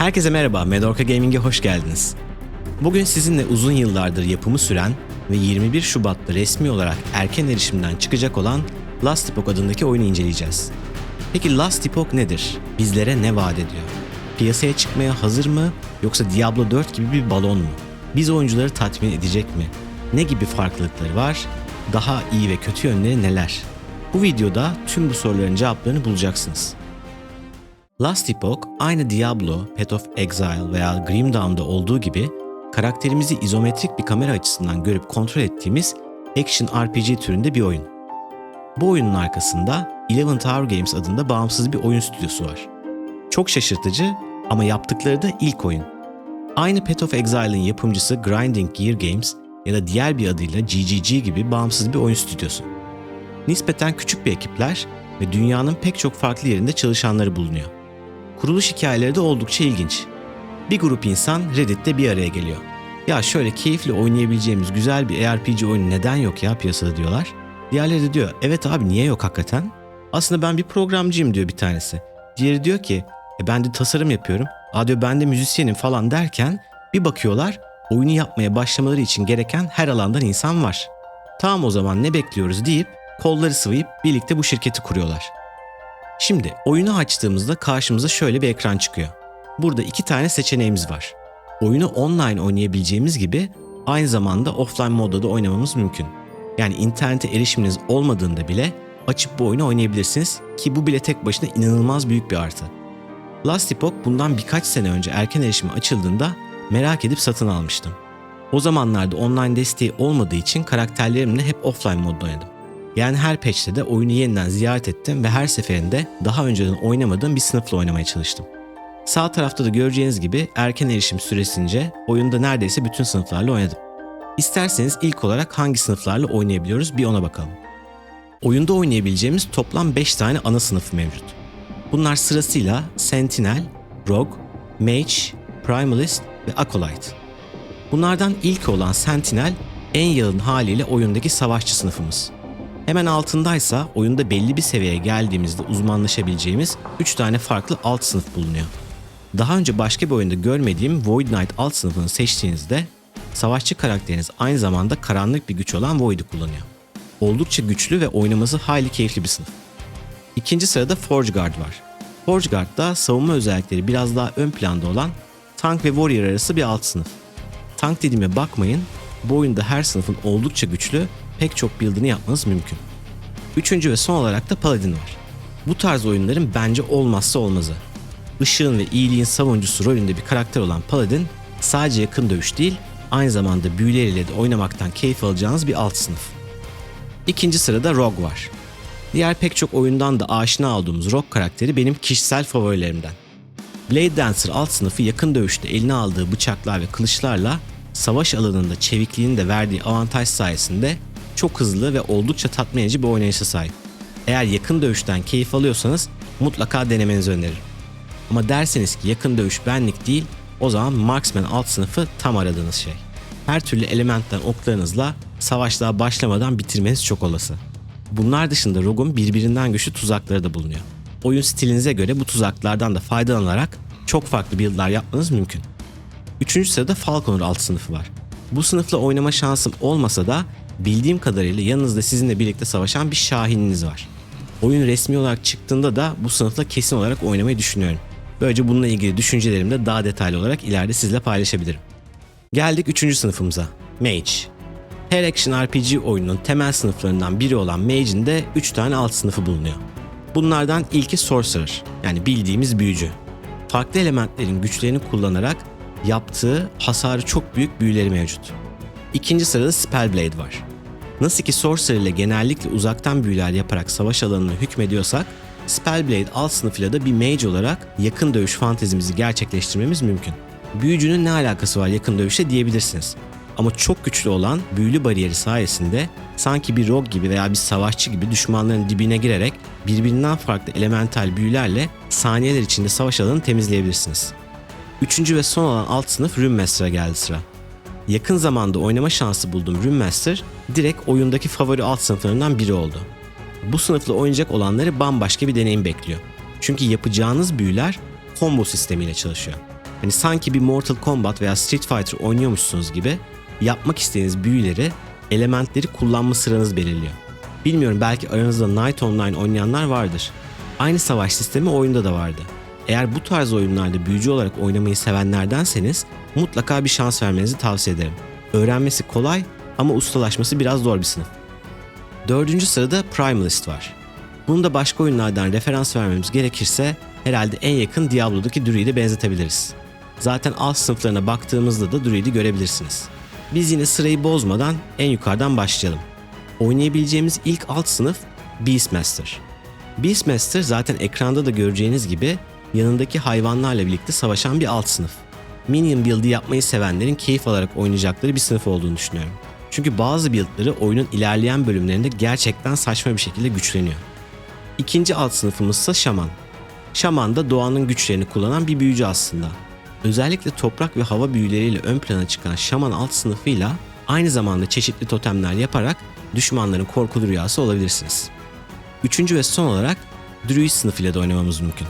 Herkese merhaba, Medorka Gaming'e hoş geldiniz. Bugün sizinle uzun yıllardır yapımı süren ve 21 Şubat'ta resmi olarak erken erişimden çıkacak olan Last Epoch adındaki oyunu inceleyeceğiz. Peki Last Epoch nedir? Bizlere ne vaat ediyor? Piyasaya çıkmaya hazır mı yoksa Diablo 4 gibi bir balon mu? Biz oyuncuları tatmin edecek mi? Ne gibi farklılıkları var? Daha iyi ve kötü yönleri neler? Bu videoda tüm bu soruların cevaplarını bulacaksınız. Last Epoch aynı Diablo, Path of Exile veya Grim Dawn'da olduğu gibi karakterimizi izometrik bir kamera açısından görüp kontrol ettiğimiz action RPG türünde bir oyun. Bu oyunun arkasında Eleven Tower Games adında bağımsız bir oyun stüdyosu var. Çok şaşırtıcı ama yaptıkları da ilk oyun. Aynı Path of Exile'ın yapımcısı Grinding Gear Games ya da diğer bir adıyla GGG gibi bağımsız bir oyun stüdyosu. Nispeten küçük bir ekipler ve dünyanın pek çok farklı yerinde çalışanları bulunuyor. Kuruluş hikayeleri de oldukça ilginç. Bir grup insan Reddit'te bir araya geliyor. Ya şöyle keyifli oynayabileceğimiz güzel bir ARPG oyunu neden yok ya piyasada diyorlar. Diğerleri de diyor evet abi niye yok hakikaten? Aslında ben bir programcıyım diyor bir tanesi. Diğeri diyor ki e ben de tasarım yapıyorum. Aa diyor ben de müzisyenim falan derken bir bakıyorlar oyunu yapmaya başlamaları için gereken her alandan insan var. Tamam o zaman ne bekliyoruz deyip kolları sıvayıp birlikte bu şirketi kuruyorlar. Şimdi oyunu açtığımızda karşımıza şöyle bir ekran çıkıyor. Burada iki tane seçeneğimiz var. Oyunu online oynayabileceğimiz gibi aynı zamanda offline modda da oynamamız mümkün. Yani internete erişiminiz olmadığında bile açıp bu oyunu oynayabilirsiniz ki bu bile tek başına inanılmaz büyük bir artı. Last Epoch bundan birkaç sene önce erken erişime açıldığında merak edip satın almıştım. O zamanlarda online desteği olmadığı için karakterlerimle hep offline modda oynadım. Yani her patch'te de oyunu yeniden ziyaret ettim ve her seferinde daha önceden oynamadığım bir sınıfla oynamaya çalıştım. Sağ tarafta da göreceğiniz gibi erken erişim süresince oyunda neredeyse bütün sınıflarla oynadım. İsterseniz ilk olarak hangi sınıflarla oynayabiliyoruz bir ona bakalım. Oyunda oynayabileceğimiz toplam 5 tane ana sınıf mevcut. Bunlar sırasıyla Sentinel, Rogue, Mage, Primalist ve Acolyte. Bunlardan ilk olan Sentinel en yalın haliyle oyundaki savaşçı sınıfımız. Hemen altındaysa oyunda belli bir seviyeye geldiğimizde uzmanlaşabileceğimiz 3 tane farklı alt sınıf bulunuyor. Daha önce başka bir oyunda görmediğim Void Knight alt sınıfını seçtiğinizde savaşçı karakteriniz aynı zamanda karanlık bir güç olan Void'i kullanıyor. Oldukça güçlü ve oynaması hayli keyifli bir sınıf. İkinci sırada Forge Guard var. Forge Guard da savunma özellikleri biraz daha ön planda olan tank ve warrior arası bir alt sınıf. Tank dediğime bakmayın, bu oyunda her sınıfın oldukça güçlü pek çok build'ını yapmanız mümkün. Üçüncü ve son olarak da Paladin var. Bu tarz oyunların bence olmazsa olmazı. Işığın ve iyiliğin savuncusu rolünde bir karakter olan Paladin sadece yakın dövüş değil, aynı zamanda büyüleriyle de oynamaktan keyif alacağınız bir alt sınıf. İkinci sırada Rogue var. Diğer pek çok oyundan da aşina olduğumuz Rogue karakteri benim kişisel favorilerimden. Blade Dancer alt sınıfı yakın dövüşte eline aldığı bıçaklar ve kılıçlarla savaş alanında çevikliğinin de verdiği avantaj sayesinde çok hızlı ve oldukça tatmin edici bir oynayışa sahip. Eğer yakın dövüşten keyif alıyorsanız mutlaka denemenizi öneririm. Ama derseniz ki yakın dövüş benlik değil, o zaman Marksman alt sınıfı tam aradığınız şey. Her türlü elementten oklarınızla savaşlığa başlamadan bitirmeniz çok olası. Bunlar dışında Rogue'un birbirinden güçlü tuzakları da bulunuyor. Oyun stilinize göre bu tuzaklardan da faydalanarak çok farklı build'lar yapmanız mümkün. Üçüncü sırada Falconer alt sınıfı var. Bu sınıfla oynama şansım olmasa da bildiğim kadarıyla yanınızda sizinle birlikte savaşan bir şahininiz var. Oyun resmi olarak çıktığında da bu sınıfla kesin olarak oynamayı düşünüyorum. Böylece bununla ilgili düşüncelerimi de daha detaylı olarak ileride sizle paylaşabilirim. Geldik üçüncü sınıfımıza. Mage. Her Action RPG oyununun temel sınıflarından biri olan Mage'in de 3 tane alt sınıfı bulunuyor. Bunlardan ilki Sorcerer, yani bildiğimiz büyücü. Farklı elementlerin güçlerini kullanarak yaptığı hasarı çok büyük büyüleri mevcut. İkinci sırada Spellblade var. Nasıl ki Sorcerer ile genellikle uzaktan büyüler yaparak savaş alanına hükmediyorsak, Spellblade alt sınıfıyla da bir mage olarak yakın dövüş fantezimizi gerçekleştirmemiz mümkün. Büyücünün ne alakası var yakın dövüşe diyebilirsiniz. Ama çok güçlü olan büyülü bariyeri sayesinde sanki bir rogue gibi veya bir savaşçı gibi düşmanların dibine girerek birbirinden farklı elemental büyülerle saniyeler içinde savaş alanını temizleyebilirsiniz. Üçüncü ve son olan alt sınıf Rune Master'a geldi sıra. Yakın zamanda oynama şansı bulduğum Rune Master direkt oyundaki favori alt sınıflarından biri oldu. Bu sınıfla oynayacak olanları bambaşka bir deneyim bekliyor. Çünkü yapacağınız büyüler combo sistemiyle çalışıyor. Hani sanki bir Mortal Kombat veya Street Fighter oynuyormuşsunuz gibi yapmak istediğiniz büyüleri, elementleri kullanma sıranız belirliyor. Bilmiyorum belki aranızda Night Online oynayanlar vardır. Aynı savaş sistemi oyunda da vardı. Eğer bu tarz oyunlarda büyücü olarak oynamayı sevenlerdenseniz mutlaka bir şans vermenizi tavsiye ederim. Öğrenmesi kolay ama ustalaşması biraz zor bir sınıf. Dördüncü sırada Primalist var. Bunu da başka oyunlardan referans vermemiz gerekirse herhalde en yakın Diablo'daki Druid'e benzetebiliriz. Zaten alt sınıflarına baktığımızda da Druid'i görebilirsiniz. Biz yine sırayı bozmadan en yukarıdan başlayalım. Oynayabileceğimiz ilk alt sınıf Beastmaster. Beastmaster zaten ekranda da göreceğiniz gibi yanındaki hayvanlarla birlikte savaşan bir alt sınıf. Minion build'i yapmayı sevenlerin keyif alarak oynayacakları bir sınıf olduğunu düşünüyorum. Çünkü bazı build'ları oyunun ilerleyen bölümlerinde gerçekten saçma bir şekilde güçleniyor. İkinci alt sınıfımız ise şaman. Şaman da doğanın güçlerini kullanan bir büyücü aslında. Özellikle toprak ve hava büyüleriyle ön plana çıkan şaman alt sınıfıyla aynı zamanda çeşitli totemler yaparak düşmanların korkulu rüyası olabilirsiniz. Üçüncü ve son olarak Druid sınıfıyla da oynamamız mümkün.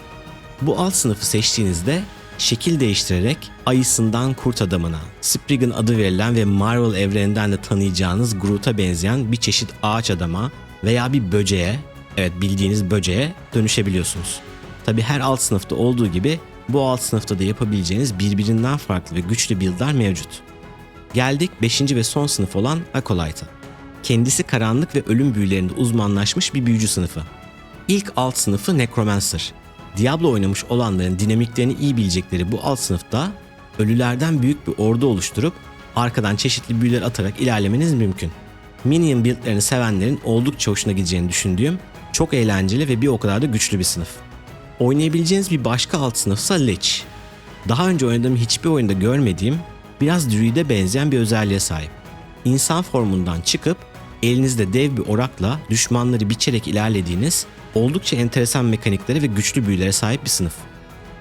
Bu alt sınıfı seçtiğinizde şekil değiştirerek ayısından kurt adamına, Spriggan adı verilen ve Marvel evreninden de tanıyacağınız Groot'a benzeyen bir çeşit ağaç adama veya bir böceğe, evet bildiğiniz böceğe dönüşebiliyorsunuz. Tabi her alt sınıfta olduğu gibi bu alt sınıfta da yapabileceğiniz birbirinden farklı ve güçlü build'lar mevcut. Geldik 5. ve son sınıf olan Acolyte'a. Kendisi karanlık ve ölüm büyülerinde uzmanlaşmış bir büyücü sınıfı. İlk alt sınıfı Necromancer. Diablo oynamış olanların dinamiklerini iyi bilecekleri bu alt sınıfta ölülerden büyük bir ordu oluşturup arkadan çeşitli büyüler atarak ilerlemeniz mümkün. Minion build'lerini sevenlerin oldukça hoşuna gideceğini düşündüğüm çok eğlenceli ve bir o kadar da güçlü bir sınıf. Oynayabileceğiniz bir başka alt sınıfsa Lich. Daha önce oynadığım hiçbir oyunda görmediğim biraz Druid'e benzeyen bir özelliğe sahip. İnsan formundan çıkıp elinizde dev bir orakla düşmanları biçerek ilerlediğiniz oldukça enteresan mekaniklere ve güçlü büyülere sahip bir sınıf.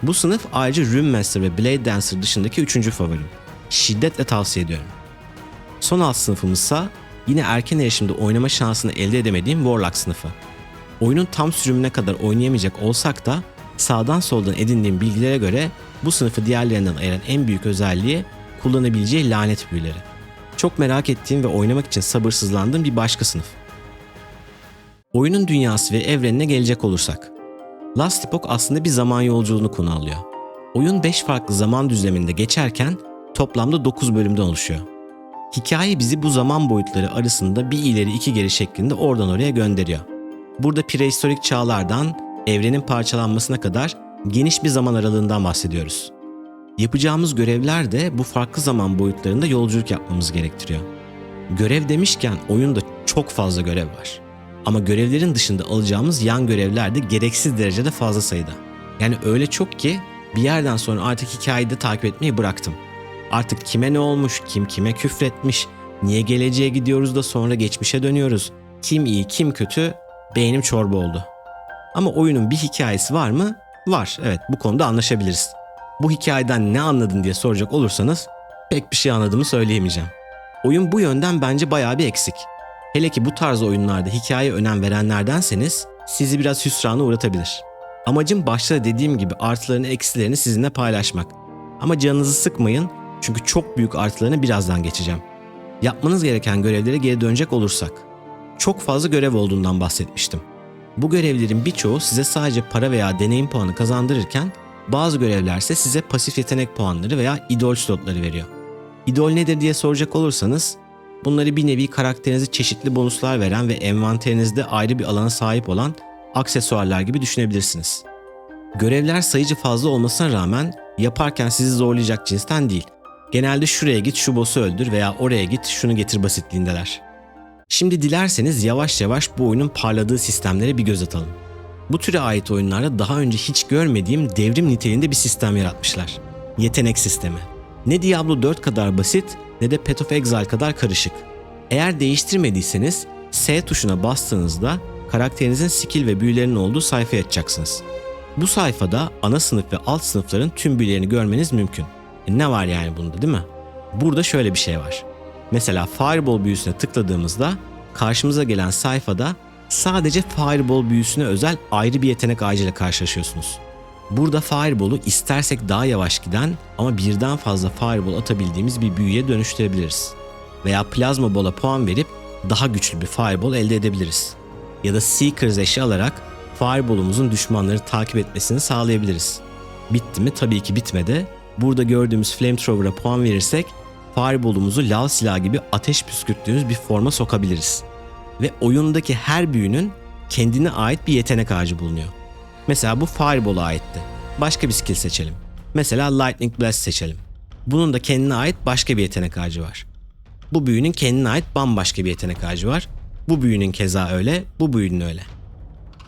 Bu sınıf ayrıca Rune Master ve Blade Dancer dışındaki üçüncü favorim. Şiddetle tavsiye ediyorum. Son alt sınıfımızsa yine erken erişimde oynama şansını elde edemediğim Warlock sınıfı. Oyunun tam sürümüne kadar oynayamayacak olsak da sağdan soldan edindiğim bilgilere göre bu sınıfı diğerlerinden ayıran en büyük özelliği kullanabileceği lanet büyüleri. Çok merak ettiğim ve oynamak için sabırsızlandığım bir başka sınıf. Oyunun dünyası ve evrenine gelecek olursak. Last Epoch aslında bir zaman yolculuğunu konu alıyor. Oyun 5 farklı zaman düzleminde geçerken toplamda 9 bölümden oluşuyor. Hikaye bizi bu zaman boyutları arasında bir ileri iki geri şeklinde oradan oraya gönderiyor. Burada prehistorik çağlardan evrenin parçalanmasına kadar geniş bir zaman aralığından bahsediyoruz. Yapacağımız görevler de bu farklı zaman boyutlarında yolculuk yapmamız gerektiriyor. Görev demişken oyunda çok fazla görev var. Ama görevlerin dışında alacağımız yan görevler de gereksiz derecede fazla sayıda. Yani öyle çok ki bir yerden sonra artık hikayeyi de takip etmeyi bıraktım. Artık kime ne olmuş, kim kime küfretmiş, niye geleceğe gidiyoruz da sonra geçmişe dönüyoruz, kim iyi kim kötü beynim çorba oldu. Ama oyunun bir hikayesi var mı? Var. Evet bu konuda anlaşabiliriz. Bu hikayeden ne anladın diye soracak olursanız pek bir şey anladığımı söyleyemeyeceğim. Oyun bu yönden bence bayağı bir eksik. Hele ki bu tarz oyunlarda hikaye önem verenlerdenseniz sizi biraz hüsrana uğratabilir. Amacım başta dediğim gibi artılarını eksilerini sizinle paylaşmak. Ama canınızı sıkmayın çünkü çok büyük artılarını birazdan geçeceğim. Yapmanız gereken görevlere geri dönecek olursak. Çok fazla görev olduğundan bahsetmiştim. Bu görevlerin birçoğu size sadece para veya deneyim puanı kazandırırken bazı görevler ise size pasif yetenek puanları veya idol slotları veriyor. İdol nedir diye soracak olursanız bunları bir nevi karakterinize çeşitli bonuslar veren ve envanterinizde ayrı bir alana sahip olan aksesuarlar gibi düşünebilirsiniz. Görevler sayıcı fazla olmasına rağmen yaparken sizi zorlayacak cinsten değil. Genelde şuraya git şu boss'u öldür veya oraya git şunu getir basitliğindeler. Şimdi dilerseniz yavaş yavaş bu oyunun parladığı sistemlere bir göz atalım. Bu türe ait oyunlarda daha önce hiç görmediğim devrim niteliğinde bir sistem yaratmışlar. Yetenek sistemi. Ne Diablo 4 kadar basit ne de Path of Exile kadar karışık. Eğer değiştirmediyseniz S tuşuna bastığınızda karakterinizin skill ve büyülerinin olduğu sayfaya açacaksınız. Bu sayfada ana sınıf ve alt sınıfların tüm büyülerini görmeniz mümkün. E ne var yani bunda değil mi? Burada şöyle bir şey var. Mesela Fireball büyüsüne tıkladığımızda karşımıza gelen sayfada sadece Fireball büyüsüne özel ayrı bir yetenek ağacıyla karşılaşıyorsunuz. Burada Fireball'u istersek daha yavaş giden ama birden fazla Fireball atabildiğimiz bir büyüye dönüştürebiliriz. Veya Plazma Ball'a puan verip daha güçlü bir Fireball elde edebiliriz. Ya da Seekers eşi alarak Fireball'umuzun düşmanları takip etmesini sağlayabiliriz. Bitti mi? Tabii ki bitmedi. Burada gördüğümüz Flamethrower'a puan verirsek Fireball'umuzu lav silahı gibi ateş püskürttüğümüz bir forma sokabiliriz. Ve oyundaki her büyünün kendine ait bir yetenek ağacı bulunuyor. Mesela bu Fireball'a aitti. Başka bir skill seçelim. Mesela Lightning Blast seçelim. Bunun da kendine ait başka bir yetenek ağacı var. Bu büyünün kendine ait bambaşka bir yetenek ağacı var. Bu büyünün keza öyle, bu büyünün öyle.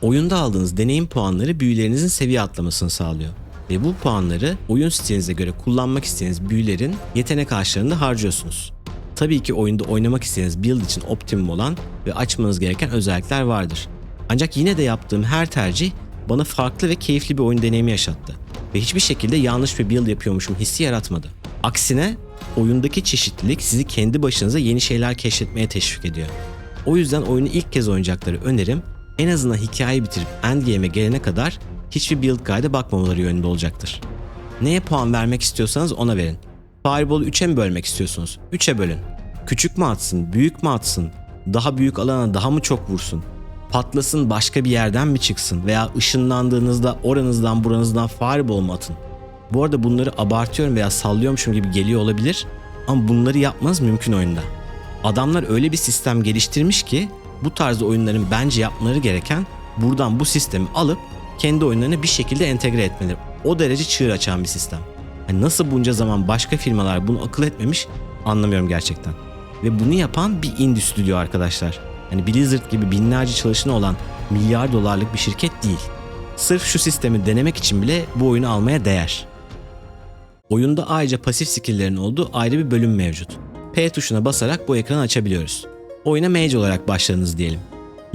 Oyunda aldığınız deneyim puanları büyülerinizin seviye atlamasını sağlıyor. Ve bu puanları oyun stilinize göre kullanmak istediğiniz büyülerin yetenek ağaçlarında harcıyorsunuz. Tabii ki oyunda oynamak istediğiniz build için optimum olan ve açmanız gereken özellikler vardır. Ancak yine de yaptığım her tercih bana farklı ve keyifli bir oyun deneyimi yaşattı. Ve hiçbir şekilde yanlış bir build yapıyormuşum hissi yaratmadı. Aksine oyundaki çeşitlilik sizi kendi başınıza yeni şeyler keşfetmeye teşvik ediyor. O yüzden oyunu ilk kez oynayacakları önerim en azından hikayeyi bitirip endgame'e gelene kadar hiçbir build guide'e bakmamaları yönünde olacaktır. Neye puan vermek istiyorsanız ona verin. Fireball'u 3'e mi bölmek istiyorsunuz? 3'e bölün. Küçük mü atsın, büyük mü atsın? Daha büyük alana daha mı çok vursun? Patlasın başka bir yerden mi çıksın? Veya ışınlandığınızda oranızdan buranızdan fireball atın? Bu arada bunları abartıyorum veya sallıyormuşum gibi geliyor olabilir ama bunları yapmanız mümkün oyunda. Adamlar öyle bir sistem geliştirmiş ki bu tarz oyunların bence yapmaları gereken buradan bu sistemi alıp kendi oyunlarına bir şekilde entegre etmeleri. O derece çığır açan bir sistem. Yani nasıl bunca zaman başka firmalar bunu akıl etmemiş anlamıyorum gerçekten. Ve bunu yapan bir indie stüdyo arkadaşlar. Yani Blizzard gibi binlerce çalışanı olan milyar dolarlık bir şirket değil. Sırf şu sistemi denemek için bile bu oyunu almaya değer. Oyunda ayrıca pasif skill'lerin olduğu ayrı bir bölüm mevcut. P tuşuna basarak bu ekranı açabiliyoruz. Oyuna mage olarak başladınız diyelim.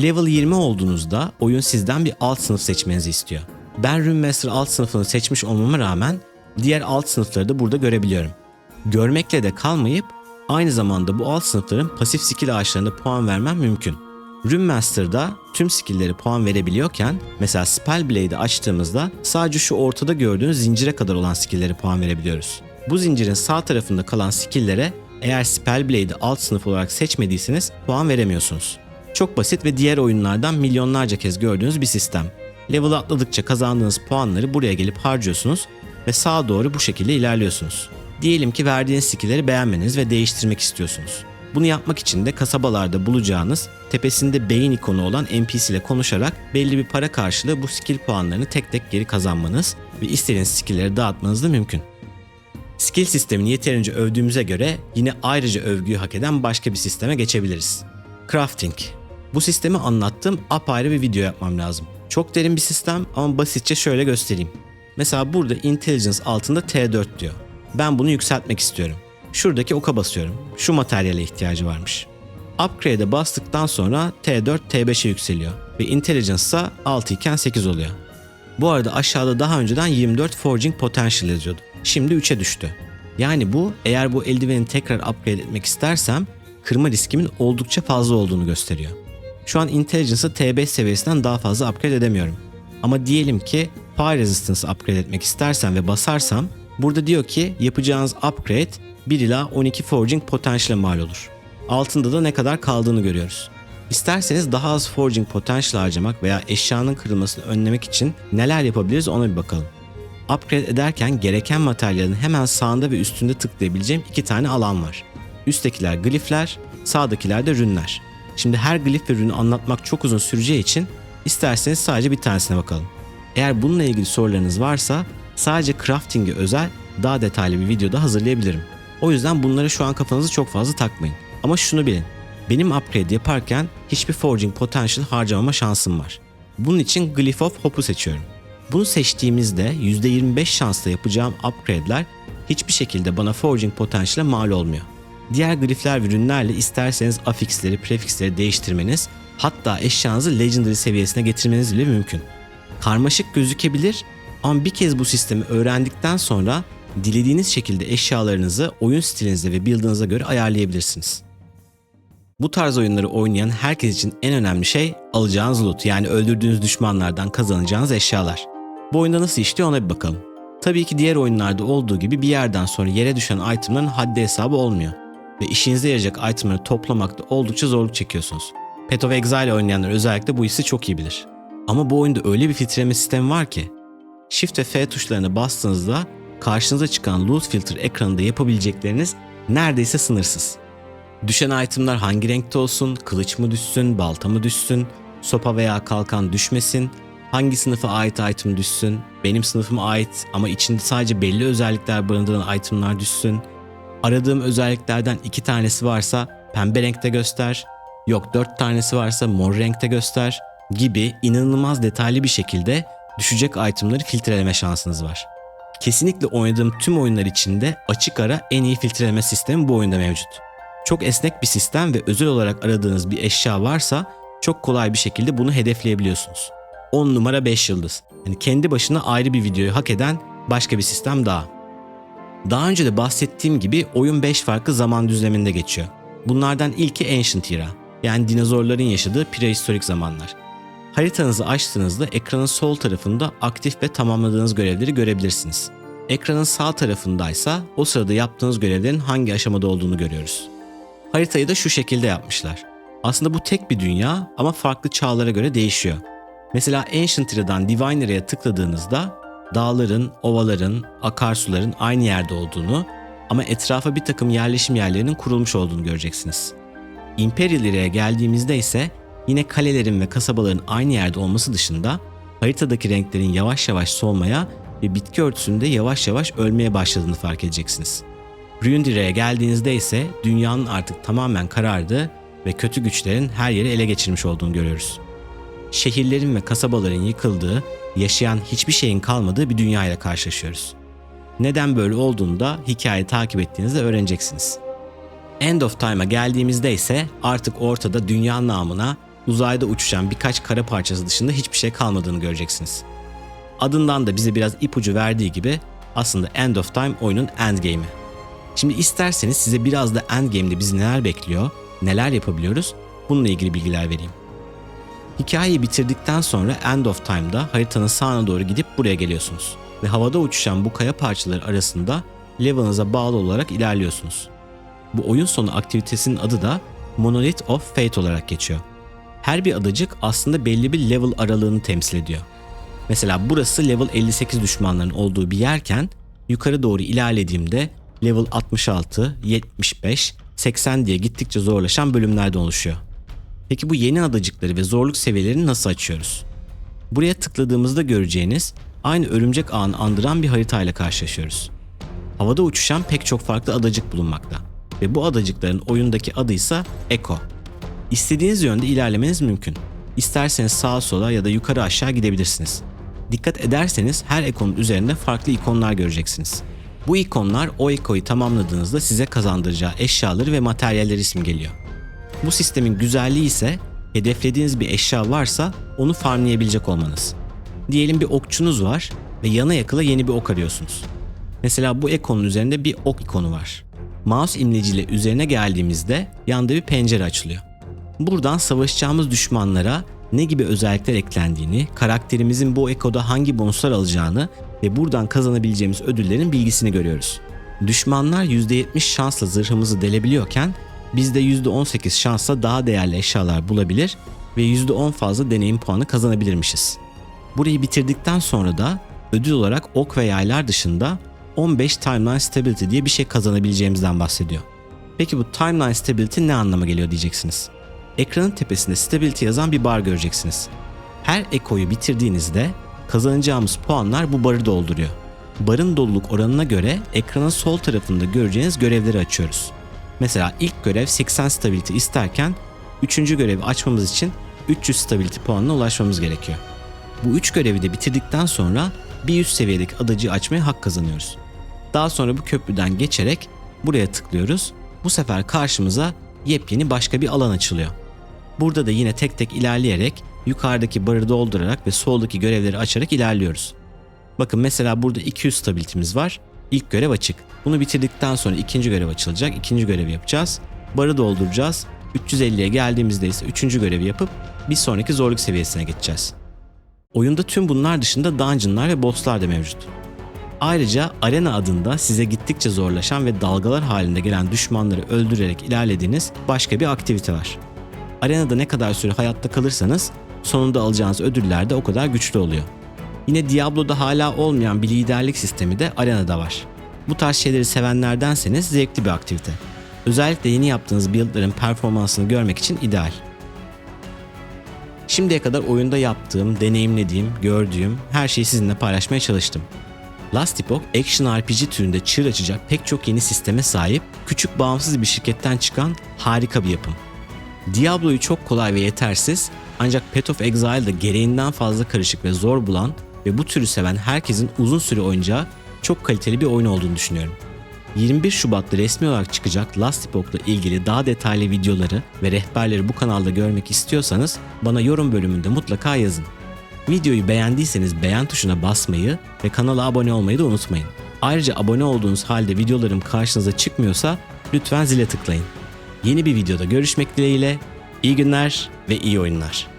Level 20 olduğunuzda oyun sizden bir alt sınıf seçmenizi istiyor. Ben Rune alt sınıfını seçmiş olmama rağmen diğer alt sınıfları da burada görebiliyorum. Görmekle de kalmayıp aynı zamanda bu alt sınıfların pasif skill ağaçlarına puan vermem mümkün. Rune Master'da tüm skill'leri puan verebiliyorken mesela Spell Blade'i açtığımızda sadece şu ortada gördüğünüz zincire kadar olan skill'leri puan verebiliyoruz. Bu zincirin sağ tarafında kalan skill'lere eğer Spell Blade'i alt sınıf olarak seçmediyseniz puan veremiyorsunuz. Çok basit ve diğer oyunlardan milyonlarca kez gördüğünüz bir sistem. Level atladıkça kazandığınız puanları buraya gelip harcıyorsunuz ve sağa doğru bu şekilde ilerliyorsunuz. Diyelim ki verdiğiniz skill'leri beğenmeniz ve değiştirmek istiyorsunuz. Bunu yapmak için de kasabalarda bulacağınız tepesinde beyin ikonu olan NPC ile konuşarak belli bir para karşılığı bu skill puanlarını tek tek geri kazanmanız ve istediğiniz skill'leri dağıtmanız da mümkün. Skill sistemini yeterince övdüğümüze göre yine ayrıca övgüyü hak eden başka bir sisteme geçebiliriz. Crafting. Bu sistemi anlattığım apayrı bir video yapmam lazım. Çok derin bir sistem ama basitçe şöyle göstereyim. Mesela burada Intelligence altında T4 diyor. Ben bunu yükseltmek istiyorum. Şuradaki oka basıyorum. Şu materyale ihtiyacı varmış. Upgrade'e bastıktan sonra T4 T5'e yükseliyor ve Intelligence ise 6 iken 8 oluyor. Bu arada aşağıda daha önceden 24 Forging Potential yazıyordu. Şimdi 3'e düştü. Yani bu eğer bu eldiveni tekrar upgrade etmek istersem kırma riskimin oldukça fazla olduğunu gösteriyor. Şu an Intelligence'ı T5 seviyesinden daha fazla upgrade edemiyorum. Ama diyelim ki Fire Resistance'ı upgrade etmek istersem ve basarsam burada diyor ki yapacağınız upgrade 1 ila 12 Forging Potential'e mal olur. Altında da ne kadar kaldığını görüyoruz. İsterseniz daha az Forging Potential harcamak veya eşyanın kırılmasını önlemek için neler yapabiliriz ona bir bakalım. Upgrade ederken gereken materyalin hemen sağında ve üstünde tıklayabileceğim iki tane alan var. Üsttekiler glifler, sağdakiler de rünler. Şimdi her glif ve rünü anlatmak çok uzun süreceği için isterseniz sadece bir tanesine bakalım. Eğer bununla ilgili sorularınız varsa sadece crafting'e özel daha detaylı bir videoda hazırlayabilirim. O yüzden bunları şu an kafanızı çok fazla takmayın. Ama şunu bilin. Benim upgrade yaparken hiçbir forging potential harcamama şansım var. Bunun için Glyph of Hope'u seçiyorum. Bunu seçtiğimizde %25 şansla yapacağım upgrade'ler hiçbir şekilde bana forging potential'e mal olmuyor. Diğer glifler ve ürünlerle isterseniz afixleri, prefixleri değiştirmeniz, hatta eşyanızı legendary seviyesine getirmeniz bile mümkün. Karmaşık gözükebilir ama bir kez bu sistemi öğrendikten sonra dilediğiniz şekilde eşyalarınızı oyun stilinize ve build'ınıza göre ayarlayabilirsiniz. Bu tarz oyunları oynayan herkes için en önemli şey alacağınız loot yani öldürdüğünüz düşmanlardan kazanacağınız eşyalar. Bu oyunda nasıl işliyor ona bir bakalım. Tabii ki diğer oyunlarda olduğu gibi bir yerden sonra yere düşen itemların haddi hesabı olmuyor. Ve işinize yarayacak itemları toplamakta oldukça zorluk çekiyorsunuz. Path of Exile oynayanlar özellikle bu hissi çok iyi bilir. Ama bu oyunda öyle bir filtreleme sistemi var ki Shift ve F tuşlarına bastığınızda karşınıza çıkan loot filter ekranında yapabilecekleriniz neredeyse sınırsız. Düşen itemlar hangi renkte olsun, kılıç mı düşsün, balta mı düşsün, sopa veya kalkan düşmesin, hangi sınıfa ait item düşsün, benim sınıfıma ait ama içinde sadece belli özellikler barındıran itemlar düşsün, aradığım özelliklerden iki tanesi varsa pembe renkte göster, yok dört tanesi varsa mor renkte göster gibi inanılmaz detaylı bir şekilde düşecek itemları filtreleme şansınız var. Kesinlikle oynadığım tüm oyunlar içinde açık ara en iyi filtreleme sistemi bu oyunda mevcut. Çok esnek bir sistem ve özel olarak aradığınız bir eşya varsa çok kolay bir şekilde bunu hedefleyebiliyorsunuz. 10 numara 5 yıldız. Yani kendi başına ayrı bir videoyu hak eden başka bir sistem daha. Daha önce de bahsettiğim gibi oyun 5 farklı zaman düzleminde geçiyor. Bunlardan ilki Ancient Era, yani dinozorların yaşadığı prehistorik zamanlar. Haritanızı açtığınızda ekranın sol tarafında aktif ve tamamladığınız görevleri görebilirsiniz. Ekranın sağ tarafındaysa o sırada yaptığınız görevlerin hangi aşamada olduğunu görüyoruz. Haritayı da şu şekilde yapmışlar. Aslında bu tek bir dünya ama farklı çağlara göre değişiyor. Mesela Ancient Era'dan Divine Era'ya tıkladığınızda dağların, ovaların, akarsuların aynı yerde olduğunu ama etrafa bir takım yerleşim yerlerinin kurulmuş olduğunu göreceksiniz. Imperial Era'ya geldiğimizde ise yine kalelerin ve kasabaların aynı yerde olması dışında haritadaki renklerin yavaş yavaş solmaya ve bitki örtüsünde yavaş yavaş ölmeye başladığını fark edeceksiniz. Ruined geldiğinizde ise dünyanın artık tamamen karardığı ve kötü güçlerin her yeri ele geçirmiş olduğunu görüyoruz. Şehirlerin ve kasabaların yıkıldığı, yaşayan hiçbir şeyin kalmadığı bir dünya ile karşılaşıyoruz. Neden böyle olduğunu da hikayeyi takip ettiğinizde öğreneceksiniz. End of Time'a geldiğimizde ise artık ortada dünya namına uzayda uçuşan birkaç kara parçası dışında hiçbir şey kalmadığını göreceksiniz. Adından da bize biraz ipucu verdiği gibi aslında End of Time oyunun endgame'i. Şimdi isterseniz size biraz da endgame'de bizi neler bekliyor, neler yapabiliyoruz bununla ilgili bilgiler vereyim. Hikayeyi bitirdikten sonra End of Time'da haritanın sağına doğru gidip buraya geliyorsunuz. Ve havada uçuşan bu kaya parçaları arasında level'ınıza bağlı olarak ilerliyorsunuz. Bu oyun sonu aktivitesinin adı da Monolith of Fate olarak geçiyor. Her bir adacık aslında belli bir level aralığını temsil ediyor. Mesela burası level 58 düşmanların olduğu bir yerken yukarı doğru ilerlediğimde level 66, 75, 80 diye gittikçe zorlaşan bölümlerden oluşuyor. Peki bu yeni adacıkları ve zorluk seviyelerini nasıl açıyoruz? Buraya tıkladığımızda göreceğiniz aynı örümcek ağını andıran bir haritayla karşılaşıyoruz. Havada uçuşan pek çok farklı adacık bulunmakta ve bu adacıkların oyundaki adı ise Echo. İstediğiniz yönde ilerlemeniz mümkün. İsterseniz sağa sola ya da yukarı aşağı gidebilirsiniz. Dikkat ederseniz her ikonun üzerinde farklı ikonlar göreceksiniz. Bu ikonlar o ekoyu tamamladığınızda size kazandıracağı eşyaları ve materyaller ismi geliyor. Bu sistemin güzelliği ise hedeflediğiniz bir eşya varsa onu farmlayabilecek olmanız. Diyelim bir okçunuz var ve yana yakıla yeni bir ok arıyorsunuz. Mesela bu ikonun üzerinde bir ok ikonu var. Mouse imleciyle üzerine geldiğimizde yanda bir pencere açılıyor. Buradan savaşacağımız düşmanlara ne gibi özellikler eklendiğini, karakterimizin bu ekoda hangi bonuslar alacağını ve buradan kazanabileceğimiz ödüllerin bilgisini görüyoruz. Düşmanlar %70 şansla zırhımızı delebiliyorken biz de %18 şansla daha değerli eşyalar bulabilir ve %10 fazla deneyim puanı kazanabilirmişiz. Burayı bitirdikten sonra da ödül olarak ok ve yaylar dışında 15 Timeline Stability diye bir şey kazanabileceğimizden bahsediyor. Peki bu Timeline Stability ne anlama geliyor diyeceksiniz. Ekranın tepesinde Stability yazan bir bar göreceksiniz. Her ekoyu bitirdiğinizde kazanacağımız puanlar bu barı dolduruyor. Barın doluluk oranına göre ekranın sol tarafında göreceğiniz görevleri açıyoruz. Mesela ilk görev 80 stability isterken 3. görevi açmamız için 300 stability puanına ulaşmamız gerekiyor. Bu 3 görevi de bitirdikten sonra bir üst seviyedeki adacı açmaya hak kazanıyoruz. Daha sonra bu köprüden geçerek buraya tıklıyoruz. Bu sefer karşımıza yepyeni başka bir alan açılıyor. Burada da yine tek tek ilerleyerek yukarıdaki barı doldurarak ve soldaki görevleri açarak ilerliyoruz. Bakın mesela burada 200 stabilitimiz var. İlk görev açık. Bunu bitirdikten sonra ikinci görev açılacak. İkinci görevi yapacağız. Barı dolduracağız. 350'ye geldiğimizde ise üçüncü görevi yapıp bir sonraki zorluk seviyesine geçeceğiz. Oyunda tüm bunlar dışında dungeonlar ve bosslar da mevcut. Ayrıca arena adında size gittikçe zorlaşan ve dalgalar halinde gelen düşmanları öldürerek ilerlediğiniz başka bir aktivite var. Arenada ne kadar süre hayatta kalırsanız sonunda alacağınız ödüller de o kadar güçlü oluyor. Yine Diablo'da hala olmayan bir liderlik sistemi de arenada var. Bu tarz şeyleri sevenlerdenseniz zevkli bir aktivite. Özellikle yeni yaptığınız build'ların performansını görmek için ideal. Şimdiye kadar oyunda yaptığım, deneyimlediğim, gördüğüm her şeyi sizinle paylaşmaya çalıştım. Last Epoch Action RPG türünde çığır açacak pek çok yeni sisteme sahip, küçük bağımsız bir şirketten çıkan harika bir yapım. Diablo'yu çok kolay ve yetersiz ancak Path of Exile'da gereğinden fazla karışık ve zor bulan ve bu türü seven herkesin uzun süre oynayacağı çok kaliteli bir oyun olduğunu düşünüyorum. 21 Şubat'ta resmi olarak çıkacak Last Epoch'la ilgili daha detaylı videoları ve rehberleri bu kanalda görmek istiyorsanız bana yorum bölümünde mutlaka yazın. Videoyu beğendiyseniz beğen tuşuna basmayı ve kanala abone olmayı da unutmayın. Ayrıca abone olduğunuz halde videolarım karşınıza çıkmıyorsa lütfen zile tıklayın. Yeni bir videoda görüşmek dileğiyle iyi günler ve iyi oyunlar.